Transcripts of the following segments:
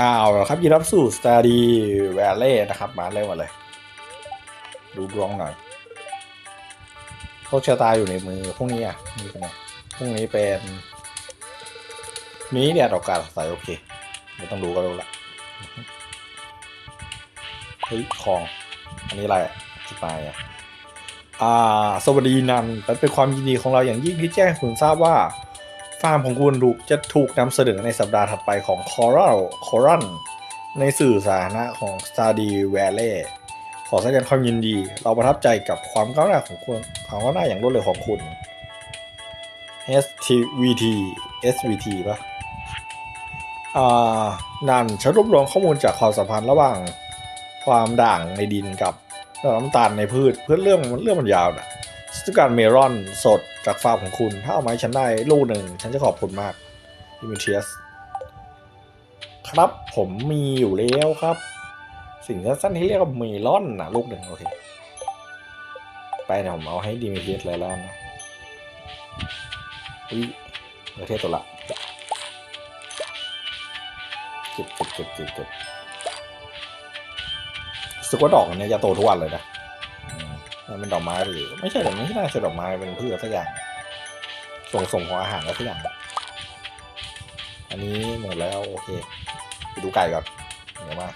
อ้าวครับยินดีรับสู่ Study Valley นะครับ มาเริ่มมาเลย ดูดวงหน่อยโชคชะตาอยู่ในมือพรุ่งนี้อะนี่เป็นไงพรุ่งนี้เป็นนี้เนี่ยดอกกาใส่โอเคไม่ต้องดูก็รู้ละเฮ้ยคอง อันนี้อะไรอะจิบายอะอ่า สวัสดีนันเป็นความยินดีของเราอย่างยิ่งที่แจ้งคุณทราบว่า ฟาร์มของคุณถูกจะถูกนำเสนอในสัปดาห์ถัดไปของ Coral Coral ในสื่อสาธารณะของ Stardy Valley ขอแสดงความยินดี เราประทับใจกับความก้าวหน้าของคุณความก้าวหน้าอย่างรวดเร็วของคุณ STVT SVT ปะอ่านั่นฉันรวบรวมข้อมูลจากความสัมพันธ์ระหว่างความด่างในดินกับน้ำตาลในพืชเพื่อเรื่องมันเรื่องมันยาวนะ สการเมลอนสดจากฟาร์มของคุณ ถ้าเอามาให้ฉันได้ลูกหนึ่ง ฉันจะขอบคุณมากดิมิเทียสครับผมมีอยู่แล้วครับ สิ่งสั้นๆที่เรียกว่าเมลอนนะลูกหนึ่งโอเค ไปเดี๋ยวผมเอาให้ดิมิเทียสเลยแล้วนนะอุ้ยประเทศตัวละเก็บเก็บเก็บเก็บเก็บสึกว่าดอกเนี้ยจะโตทุกวันเลยนะ มันเป็นดอกไม้หรือไม่ใช่แต่ไม่ใช่น่าจะดอกไม้เป็นพืชสักอย่าง ส่งส่งของอาหารแล้วสักอย่าง อันนี้หมดแล้วโอเคไปดูไก่ก่อนเดี๋ยวมา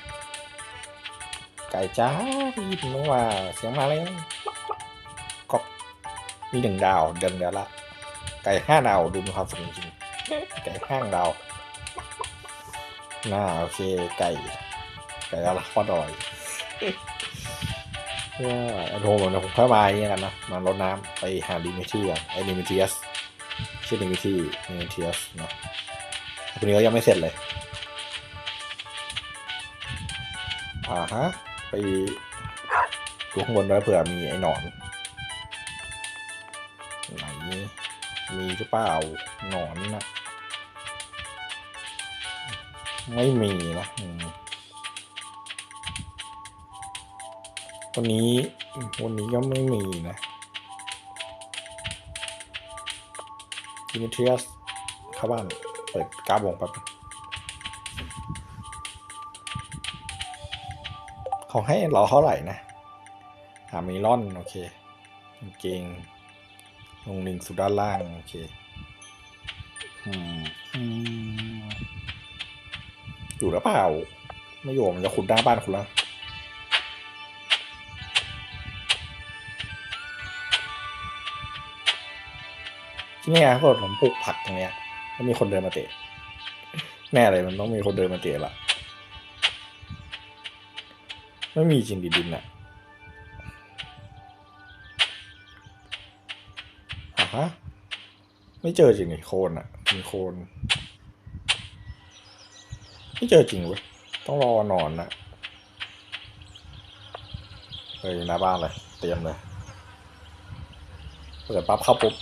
ไก่จ้าพี่ถึงต้องว่าเสียงมาแล้วก็มีหนึ่งดาวเดินเดียวละไก่ห้าดาวดูมีความสุขจริงไก่ห้างดาวน่าโอเคไก่ไก่ละข้อดอย ว่าโทรมาผมค่อยมาอย่างเงี้ยกันนะมารดน้ำไปหาดิมิทีก่อนไอ้ดิมิทีสชื่อดิมิทีดิมิทีสนาะคนนี้ก็ยังไม่เสร็จเลยอ่าฮะไปดูข้างบนด้วยเผื่อมีไอ้หนอนไหนมีหรือเปล่าหนอนนะไม่มีนะ วันนี้วันนี้ก็ไม่มีนะดิมิเทรียสเข้าบ้าน เปิดกาบงแป๊บนึงเขาให้เราเท่าไหร่นะหาเมลอนโอเคเกงลงหนึ่งสุดด้านล่าง โอเคอืมอืมอยู่หรือเปล่า ไม่อยู่มันจะขุดหน้าบ้านคุณแล้ว ที่นี่เขาผมปลูกผักตรงเนี้ยแล้วมีคนเดินมาเตะ แน่เลยมันต้องมีคนเดินมาเตะละไม่มีจริงดิดินอะอะฮะไม่เจอจริงนี่โคนอะมีโคน ไม่เจอจริงเว้ยต้องรอนอนนะเฮ้ยหน้าบ้านเลย เตรียมเลยเปิดปั๊บเข้าปุ๊บ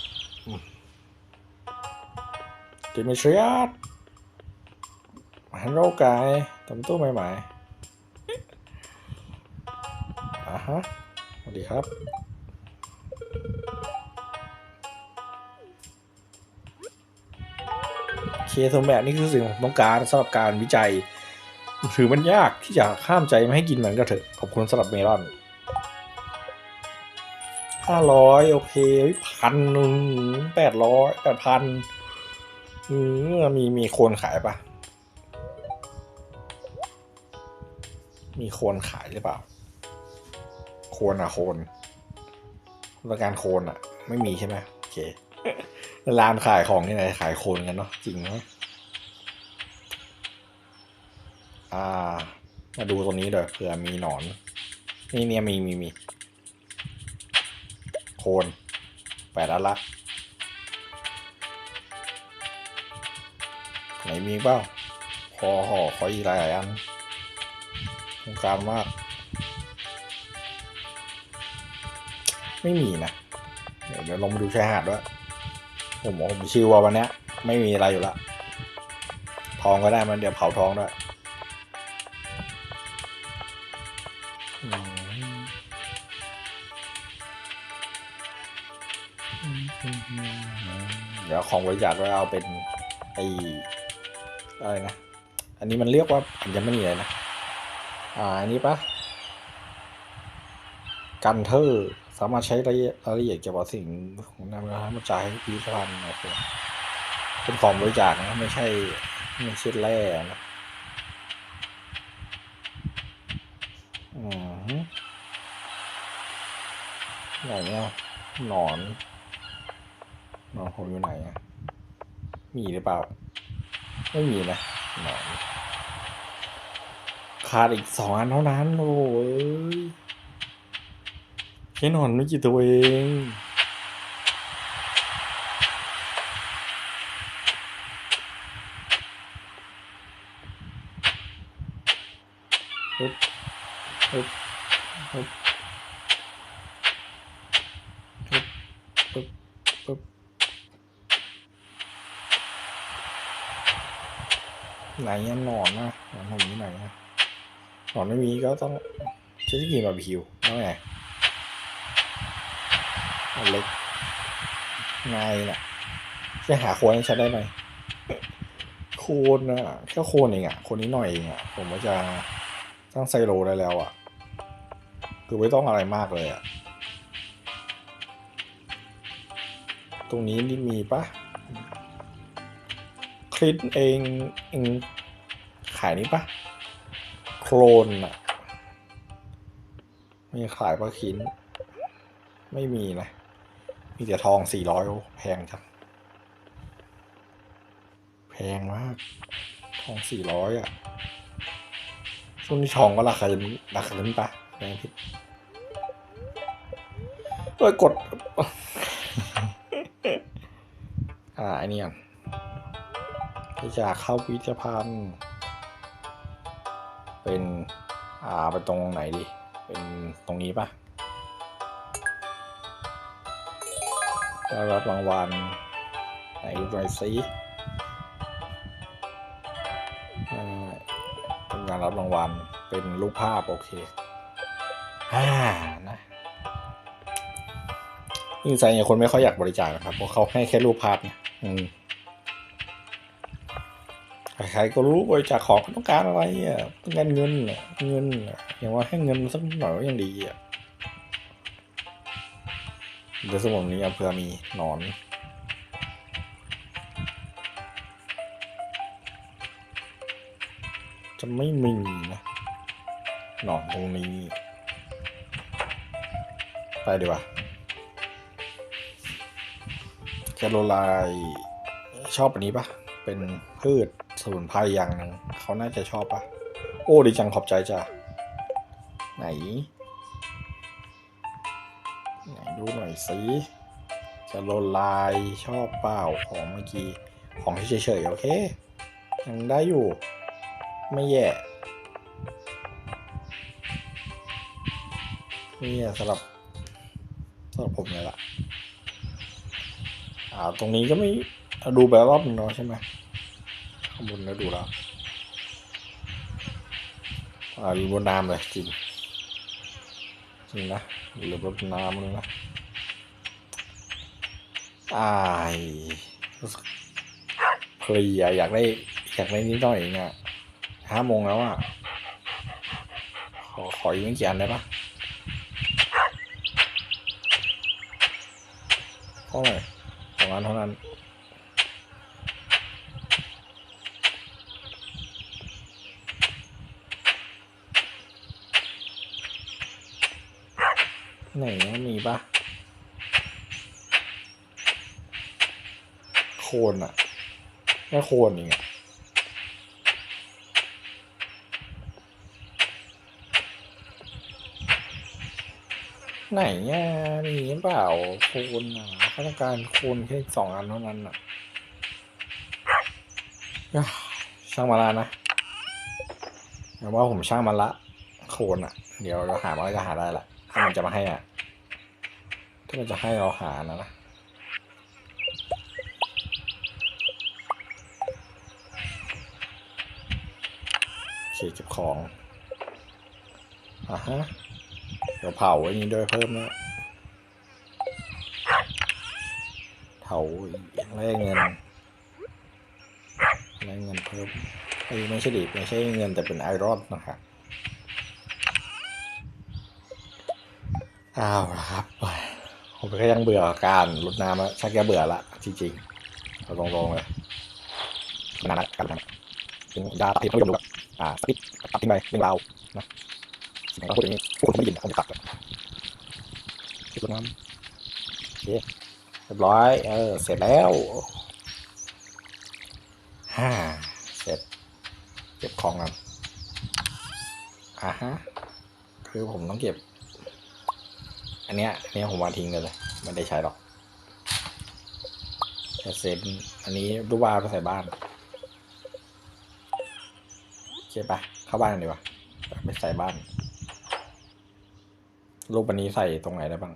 ดิมิทริอัสฮัลโหลกายทำตู้ใหม่ๆอ่าฮะสวัสดีครับเคสมแบบนี่คือสิ่งที่ผมต้องการสำหรับการวิจัย ถือมันยากที่จะข้ามใจไม่ให้กินมันก็เถอะ ขอบคุณสำหรับเมลอนห้าร้อยโอเคพันหนึ่งแปดร้อยแปดพัน อืมมีมีโคนขายปะมีโคนขายหรือเปล่า โคนอะโคนต้องการโคนอะไม่มีใช่ไหมโอเคร้านขายของที่ไหนขายโคนกันเนาะจริงไหมอ่า มาดูตรงนี้เดี๋ยวเผื่อมีหนอน นี่เนี่ยมีมีมี โคนแปดอันละ ไหนมีเปล่าขอขอขออีกหลายอันต้องการมาก ไม่มีนะ เดี๋ยวเดี๋ยวลงมาดูชายหาดด้วยผมผมชิวว่าวันนี้ไม่มีอะไรอยู่ละ ทองก็ได้มันเดี๋ยวเผาทองด้วยเดี๋ยวของบริจาคไว้เอาเป็นไอ อะไรนะ อันนี้มันเรียกว่าอัญมณีอะไรนะ อ่า อันนี้ปะกันเทอร์สามารถใช้รายรายละเอียดเกี่ยวกับสิ่งของนำมาจ่ายให้พิพิธภัณฑ์โอเคเป็นของบริจาคนะไม่ใช่ไม่ใช่แร่นะอืมไหนเนี่ยหนอนหนอนผมอยู่ไหนอะมีหรือเปล่า ไม่มีนะหนอนขาดอีกสองอันเท่านั้น โอ้ยแค่นอนไม่กี่ตัวเองปึ๊บปึ๊บปึ๊บปึ๊บปึ๊บปึ๊บ ไหนอะหนอนนะหนอนผมอยู่ไหนอะหนอนไม่มีก็ต้องใช้ที่กินบาร์บีคิวแล้วไงเล็กง่ายน่ะแค่หาโคนให้ฉันได้ไหน่อยโคนอะแค่โคนเองอะโคนนี้หน่อยเองอะผมว่าจะสร้งไซโลได้แล้วอะ คือไม่ต้องอะไรมากเลยอะ ตรงนี้นี่มีปะ คลิปเองเองขายนี่ปะโครนอะมีขายปะคินไม่มีนะ มีแต่ทองสี่ร้อยแพงจังแพงมาก ทองสี่ร้อยอะช่วงนี้ทองก็ราคาราคาขึ้นปะแพงผิดเอ้ยกด อ่าไอเนี้ย ไปจากเข้าพิพิธภัณฑ์ เป็นอ่าไปตรงไหนดีเป็นตรงนี้ปะได้รับรางวัลไหนดูหน่อยสิเป็นการรับรางวัล เป็นรูปภาพ โอเคอ่านะยิ่งใจเนี่ยคนไม่ค่อยอยากบริจาคนะครับเพราะเขาให้แค่รูปภาพเนะอืม ใครก็รู้บริจาคของต้องการอะไรอะต้องการเงินเงินอย่างว่าให้เงินสักหน่อยก็ยังดีอะเดี๋ยวสมองนี้เอาเผื่อมีหนอนจะไม่มีนะหนอนตรงนี้ ไปดีกว่าแคโรไลน์ชอบอันนี้ปะเป็นพืช มุนไพรอย่างหนึงเขาน่าจะชอบปะโอ้ดีจังขอบใจจ้ะไหน ไหนดูหน่อยสิจะโลลายชอบเปล่าของเมื่อกี้ของเฉยๆโอเคยังได้อยู่ ไม่แย่ไม่สำหรับสำหรับผมเลยล่ะอ่าตรงนี้ก็ไม่ดูไปรอบหนึงเนาะใช่ไหม ข้างบนแล้วดูแล้วอ่าอยู่บนน้ำเลยจริงจริงนะเหลือบนน้ำเลยนะอายเพลียอยากได้อยากได้นิดหน่อยเองอะห้าโมงแล้วอะขอขออีกไม่กี่อันได้ปะเท่าไหร่สองอันเท่านั้น ไหนอะมีปะโคนอะแค่โคนเองอะไหนอะมีหรือเปล่าโคนอะเขาต้องการโคนแค่สองอันเท่านั้นอะอะช่างมาละนะแต่ว่าผมช่างมันละ โคนอะเดี๋ยวเราหามาแล้วก็หาได้ละถ้ามันจะมาให้อะถ้า มันจะให้เราหานะนะโอเคเก็บของอะฮะเดี๋ยวเผาไอ้นี้ด้วยเพิ่มนะเผาแลกเงินแลกเงินเพิ่มไอ้ไม่ใช่ดิไม่ใช่เงินแต่เป็นไอรอนนะครับอ้าวนะครับ ผมก็ยังเบื่อการลดน้ำแล้วชักจะเบื่อละจริงๆเอาตรงๆเลยนานละกันนะถึงยาตัดทิ้งต้องยอมรู้อ่าสปิตัดทิ้งไปเรื่องรานะสิ่งที่เราพูดอย่างนี้พวกคุณไม่ยินนะผมจะตัดเลยคิดน้ำโอเคเรียบร้อย เออ เสร็จแล้วฮ่าเสร็จเก็บของกันอ่าฮะคือผมต้องเก็บ อันเนี้ยอันเนี้ยผมวางทิ้งเลยไม่ได้ใช้หรอกแค่เซนอันนี้รูปวาดไปใส่บ้านโอเคปะเข้าบ้านดีกว่าไปใส่บ้าน รูปอันนี้ใส่ตรงไหนได้บ้าง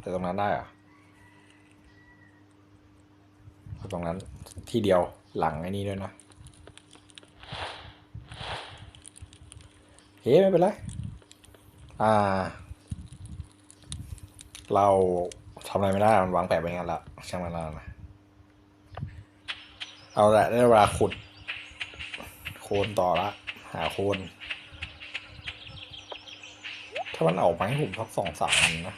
ใส่ตรงนั้นได้เหรอะตรงนั้นที่เดียวหลังไอ้นี้ด้วยนะเฮ้ไม่เป็นไรอ่า เราทำอะไรไม่ได้ มันวางแผนไปงั้นละช่างมันแล้วนะเอาละได้เวลาขุด โคนต่อละ หาโคน ถ้ามันออกมาให้ผมสักสองสามอันนะ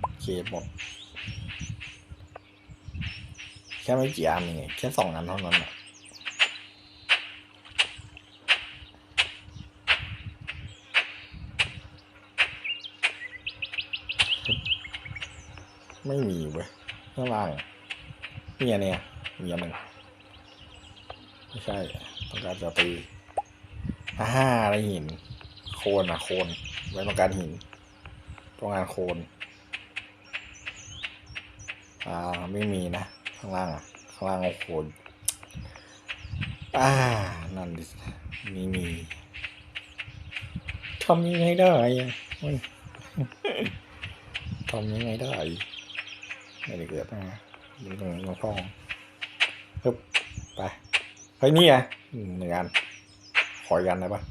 โอเคหมดแค่ไม่กี่อันเองแค่สองอันเท่านั้นแหละ ไม่มีเว้ยข้างล่างนี่ไงเนี่ยมีอันหนึ่งไม่ใช่ต้องการจะตีอ่าอะไรหิน โคนอะ โคนไว้ต้องการหินต้องการโคน อ่าไม่มีนะ ข้างล่างอะ ข้างล่างเอาโคนอ่านั่นดิไม่มีทำยังไงได้ทำยังไงได้ ไม่ได้เกิดนะดูตรงนี้ตรงท้องฮึบไปเฮ้ยนี่ไงอืมหนึ่งอันขออีกอันได้ปะ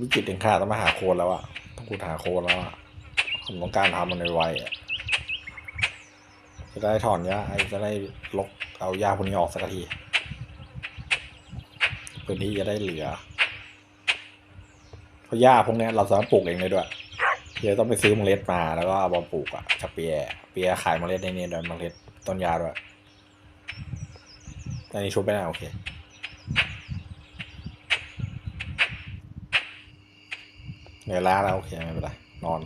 วิกฤตถึงขาดต้องมาหาโคนแล้วอะต้องกูหาโคนแล้วอะผมต้องการทำมันไวๆอะจะได้ถอนหญ้าไอ้จะได้ลกเอาหญ้าพวกนี้ออกสักทีพื้นที่จะได้เหลือเพราะหญ้าพวกเนี้ยเราสามารถปลูกเองได้ด้วย เดี๋ยวต้องไปซื้อเมล็ดมาแล้วก็เอามาปลูกอะกับเปียเปียขายเมล็ดในนี้เดินเมล็ดต้นยาด้วยอันนี้ชุบไปได้โอเคเหนื่อยล้าแล้วโอเคไม่เป็นไรนอน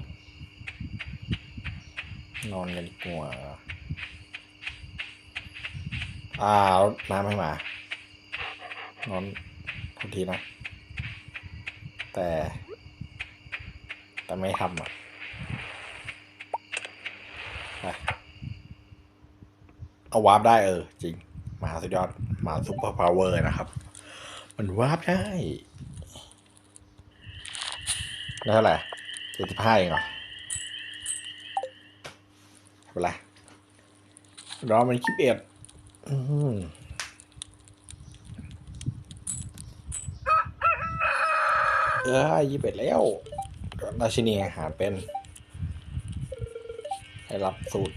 นอนกันดีกว่าอ่าเอาน้ำให้มานอนทันทีนะ แต่ แต่ไม่ทำอะเอาวาร์ปได้เออ จริงมหาสุดยอดมหาซุปเปอร์พาวเวอร์นะครับ มันวาร์ปได้ได้เท่าไหร่เจ็ดสิบห้าเองเหรอเป็นไรรอมันคลิปเอ็ดเออยี่สิบเอ็ดแล้ว ราชินีอาหารเป็นให้รับสูตร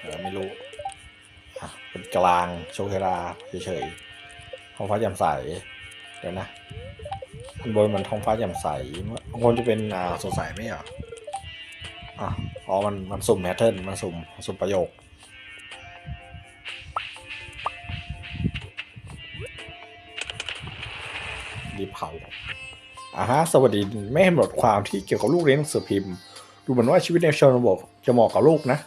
เออไม่รู้เป็นกลางโชคชราเฉยๆท้องฟ้าแจ่มใสเดี๋ยวนะอันบนมันท้องฟ้าแจ่มใสบางคนจะเป็นอ่าสดใสไหมเหรออะอ๋อมันมันสุ่มแพทเทิร์นมันสุ่มสุ่มประโยครีบเผา อ่าฮะสวัสดีแม่บทความที่เกี่ยวกับลูกเรียนหนังสือพิมพ์ ดูเหมือนว่าชีวิตในชนบทจะเหมาะกับลูกนะ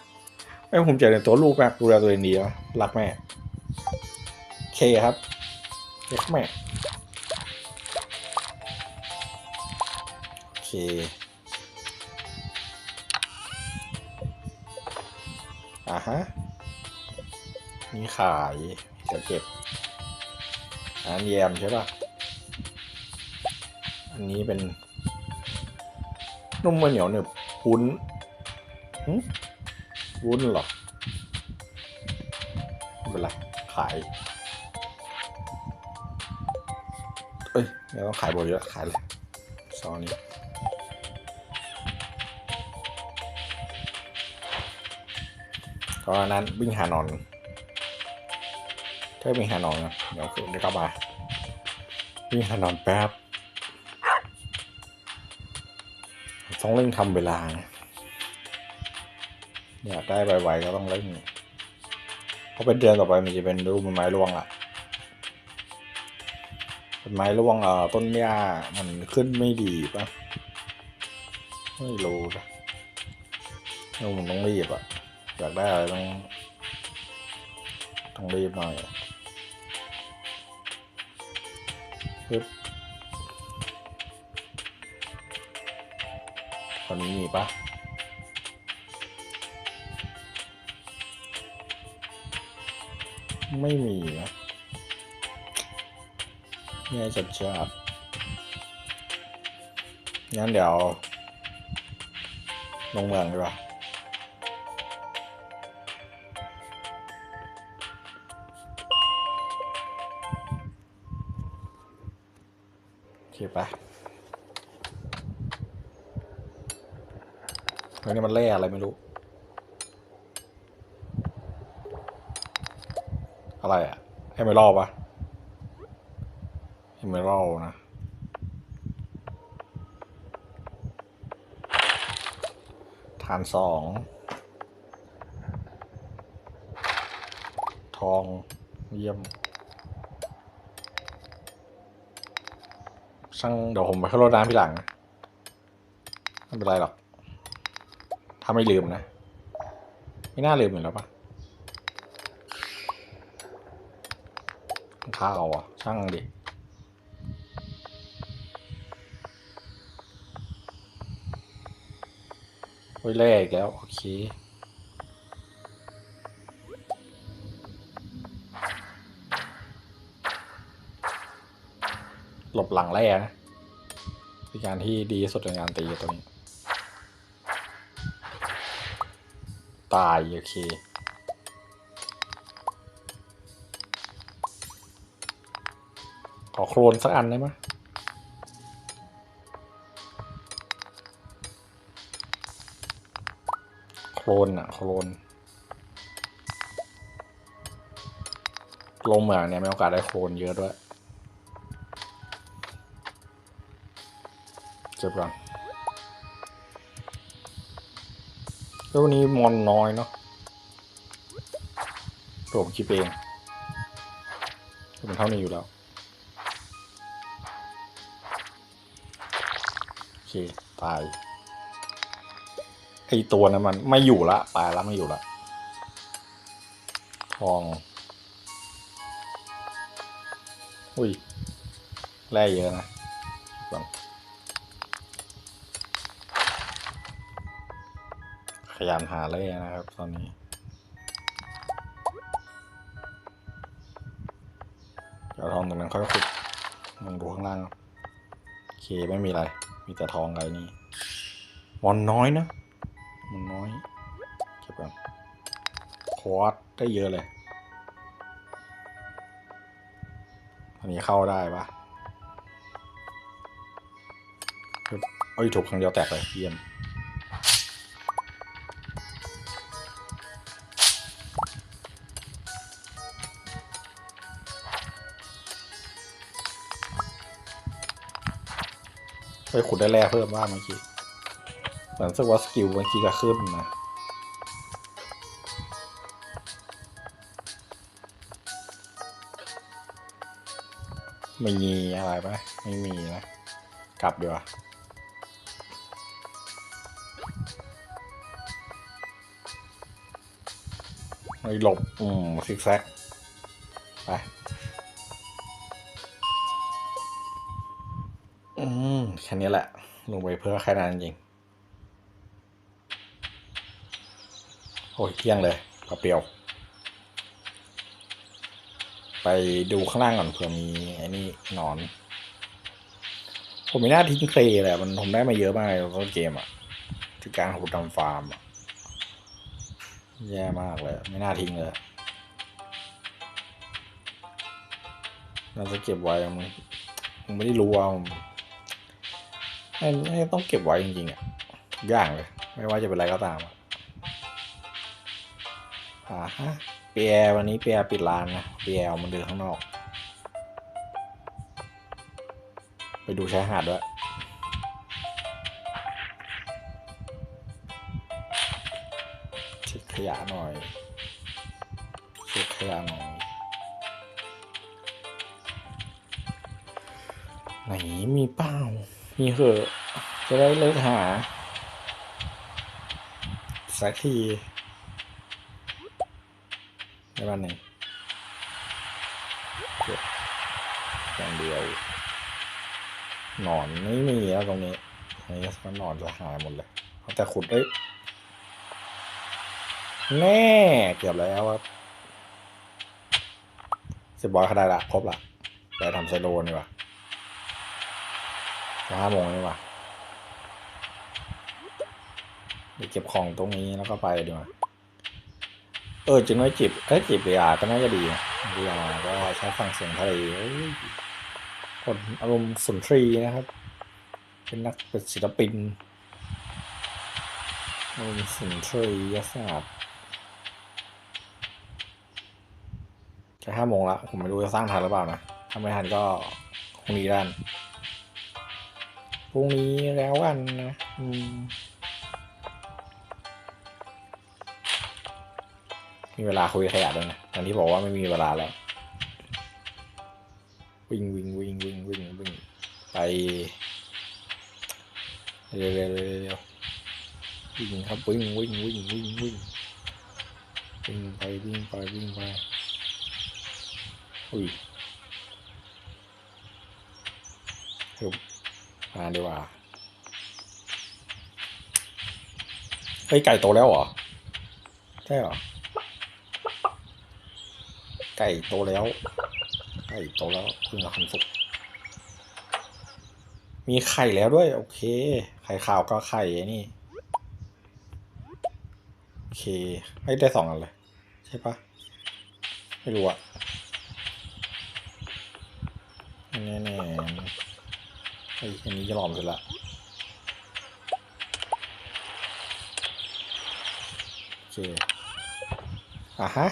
แม่ภูมิใจในตัวลูกมากดูแลตัวเองดีนะรักแม่เคครับรักแม่โอเคอ่าฮะนี่ขายจะเก็บอันนั้นแยมใช่ป่ะ อันนี้เป็น นุ่มมาเหนียวหนึบวุ้นหึวุ้นเหรอเป็นไรขาย เอ้ยเดี๋ยวต้องขายบนเยอะขายเลยซองนี้ก็อันนั้นวิ่งหานอนถ้าวิ่งหานอนนะเดี๋ยวเดี๋ยวกลับมาวิ่งหานอนแป๊บ ต้องเร่งทำเวลาอยากได้ไวๆก็ต้องเร่งเพราะเป็นเดือนต่อไปมันจะเป็นรูปไม้ร่วงละเป็นไม้ร่วงเอ่อต้นหญ้ามันขึ้นไม่ดีปะไม่รู้นะเรามันต้องรีบอะอยากได้อะไรต้องต้องรีบหน่อย นนี้มีปะไม่มีนะเนี่ยจัดจัดงั้นเดี๋ยว ลงเมืองดีกว่าโอเคปะ เฮ้นี่มันแร่อะไรไม่รู้ อะไรอะเอเมอรัลปะเอเมอรัลนะฐานสองทองเยี่ยม ช่างเดี๋ยวผมไปเข้ารถน้ำพี่หลัง ไม่เป็นไรหรอก ถ้าไม่ลืมนะ ไม่น่าลืมอยู่แล้วปะข้าวอะ ช่างดิโอ้ยแรกแล้ว โอเคหลบหลังแร่นะเป็นการที่ดีสุดในการตีตัวนี้ ตาย โอเค ขอโครนสักอันได้ไหมโครนอะโครนลงเหมืองเนี่ยมีโอกาสได้โครนเยอะด้วย เก็บก่อน แล้ววันนี้มอนน้อยเนาะผมคิดเองเป็นเท่านี้อยู่แล้ว โอเค ตาย ไอตัวนั้นมันไม่อยู่ละ ตายแล้วไม่อยู่ละ ทอง อุ้ย แร่เยอะนะ ขยันหาแร่นะครับ ตอนนี้ เดี๋ยวทองตรงนั้นค่อยขุดลองดูข้างล่าง โอเคไม่มีอะไร มีแต่ทองไรนี่มอนน้อยนะมันน้อย เก็บก่อนคอร์สได้เยอะเลย อันนี้เข้าได้ปะเอ้ยถูกครั้งเดียวแตกเลยเยี่ยม ไปขุดได้แร่เพิ่มบ้างเมื่อกี้เหมือนรู้สึกว่าสกิลเมื่อกี้จะขึ้นนะไม่มีอะไรปะไม่มีนะ กลับดีกว่าไม่หลบ อืมซิกแซก ไป อืม แค่นี้แหละ ลงไปเพื่อแค่นั้นจริง โอ้ยเที่ยงเลยกระเปรียว ไปดูข้างล่างก่อนเผื่อมีไอ้นี่นอน ผมไม่น่าทิ้งเคลย์เลยอะมันผมได้มาเยอะมากเลยต้นเกมอะที่การขุดทำฟาร์มอะแย่มากเลย ไม่น่าทิ้งเลยน่าจะเก็บไว้มันผมไม่ได้รู้ว่า ผมไม่ต้องเก็บไว้จริงๆอะอย่างเลย ไม่ว่าจะเป็นอะไรก็ตามอะอ่าฮะเปียวันนี้เปียปิดร้านนะเปียมันเดินข้างนอก ไปดูชายหาดด้วยเช็คขยะหน่อยเช็คขยะหน่อยไหนมีเป้า มีเหอะ จะได้เลิกหา สักทีในวันหนึ่งเก็บอย่างเดียว หนอนไม่มีแล้วตรงนี้อันนี้ก็หนอนจะหายหมดเลยเขาแต่ขุดเอ้ยแน่เกือบแล้วครับสิบบอยเขาได้ละครบละไปทำไซโลนี่ว่ะ จะห้าโมงนี่ว่ะเดี๋ยวเก็บของตรงนี้แล้วก็ไปดีกว่าเออจริงไหมจิบเอ้จิบเบียก็น่าจะดีเบียร์ก็ใช้ฟังเสียงทะเลคนอารมณ์สุนทรีนะครับ เป็นนักเป็นศิลปินอารมณ์สุนทรียศาสตร์จะห้าโมงละผมไม่รู้จะสร้างทันหรือเปล่านะถ้าไม่ทันก็พรุ่งนี้ด้าน พรุ่งนี้แล้วกันนะ อืม มีเวลาคุยขยะด้วยนะตอนที่บอกว่าไม่มีเวลาแล้ว วิ่งวิ่งวิ่งวิ่งวิ่งวิ่งไปเร็วเร็วเร็วเร็ววิ่งครับวิ่งวิ่งวิ่งวิ่งวิ่งวิ่งไปวิ่งไปวิ่งไปอุ้ยฮึบ มาดีกว่าเฮ้ยไก่โตแล้วเหรอ ใช่เหรอ ไก่โตแล้ว ไก่โตแล้วเพิ่งมาทำสุก มีไข่แล้วด้วย โอเค ไข่ขาวก็ไข่ไอ้นี่ โอเคให้ได้สองอันเลย ใช่ปะไม่รู้อะแน่แน่ ไอ้ยอันนี้จะหลอมเสร็จละโอเคอะฮะ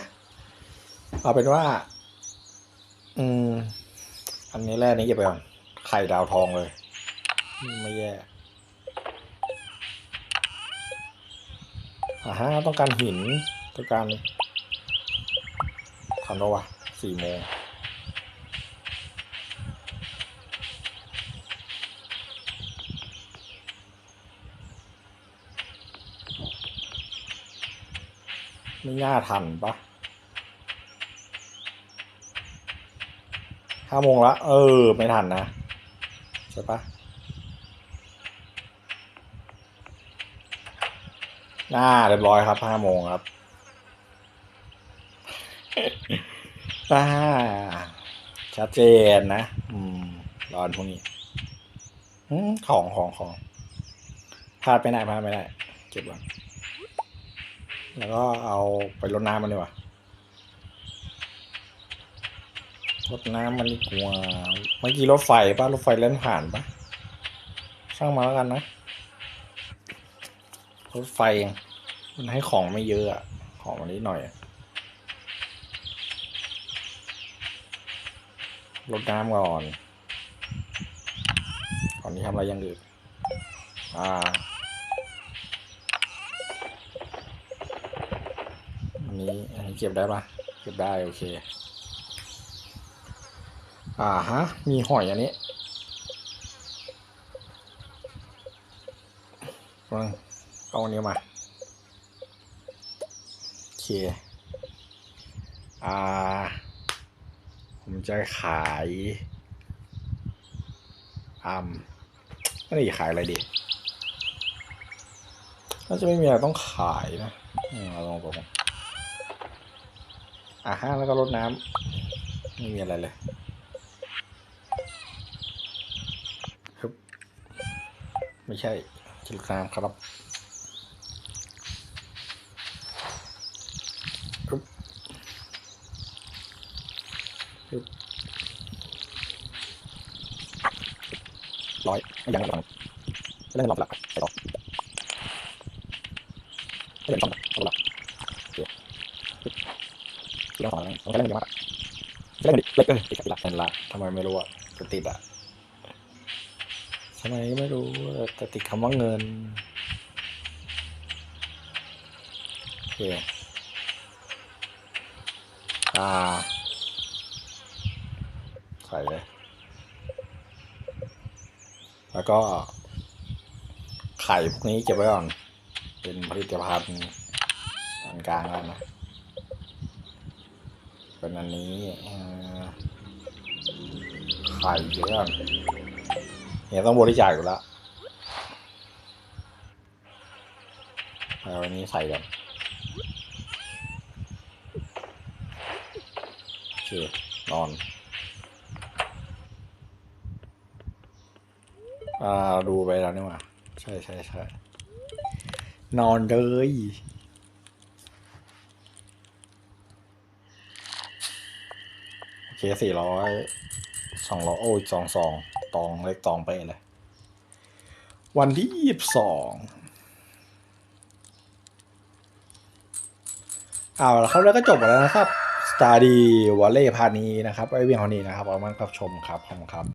เอาเป็นว่า อืม อันนี้แรกนี้เก็บไปก่อนไข่ดาวทองเลย ไม่แย่อะฮะ ต้องการหิน ต้องการทำแล้ววะสี่โมง ไม่น่าทันปะห้าโมงละ เออ ไม่ทันนะ ใช่ปะน่าเรียบร้อยครับห้าโมงครับอ่าชัดเจนนะ อืมรอนพวกนี้ของของของพลาดไปไหนพลาดไม่ได้เก็บไว้ แล้วก็เอาไปรดน้ำมันดีกว่ารดน้ำมันดีกว่าเมื่อกี้รถไฟปะรถไฟเล่นผ่านป่ะช่างมาแล้วกันนะ รถไฟมันให้ของไม่เยอะอะของมันนิดหน่อยรดน้ำก่อนก่อนที่ทำอะไรยังอื่นอ่า นี้อันนี้เก็บได้ปะเก็บได้โอเค อ่าฮะ มีหอยอันนี้ลองเอาอันนี้มา โอเค อ่า ผมจะขายอ่าไม่ได้ขายอะไรดีน่าจะไม่มีอะไรต้องขายนะอืมเอาลองตรงๆ อ่าฮะแล้วก็รดน้ำไม่มีอะไรเลยฮึบไม่ใช่จิลน้ำครับฮึบฮึบร้อยยังหลังเรื่องหลับหลับไปต่อเรื่องต้อหลับโอเค เรื่องของอะไรต้องเล่นเยอะมากเล่นดิเล่นเออติดกับติดละเห็นละทำไมไม่รู้อะจะติดอะทำไมไม่รู้แต่ติดคำว่าเงินโอเคอ่าใส่เลย แล้วก็ ไข่พวกนี้เก็บไว้ก่อน เป็นผลิตภัณฑ์อันกลางแล้วนะ เป็นอันนี้เอ่อไข่เยอะเนี่ยต้องบริจาคอยู่แล้วเอาอันนี้ใส่กันโอเคนอนอ่าดูไปแล้วนี่ว่าใช่ใช่ใช่นอนเลย โอ เคสี่ร้อยสองร้อยโอ้ยสองสองตองเล็กตองไปเลย วันที่ยี่สิบสองเอาละครับแล้วก็จบแล้วนะครับ สตาร์ดีวอลเล่พาร์ทนี้นะครับไอเวียงเท่านี้นะครับเอามาครับชมครับขอบคุณครับ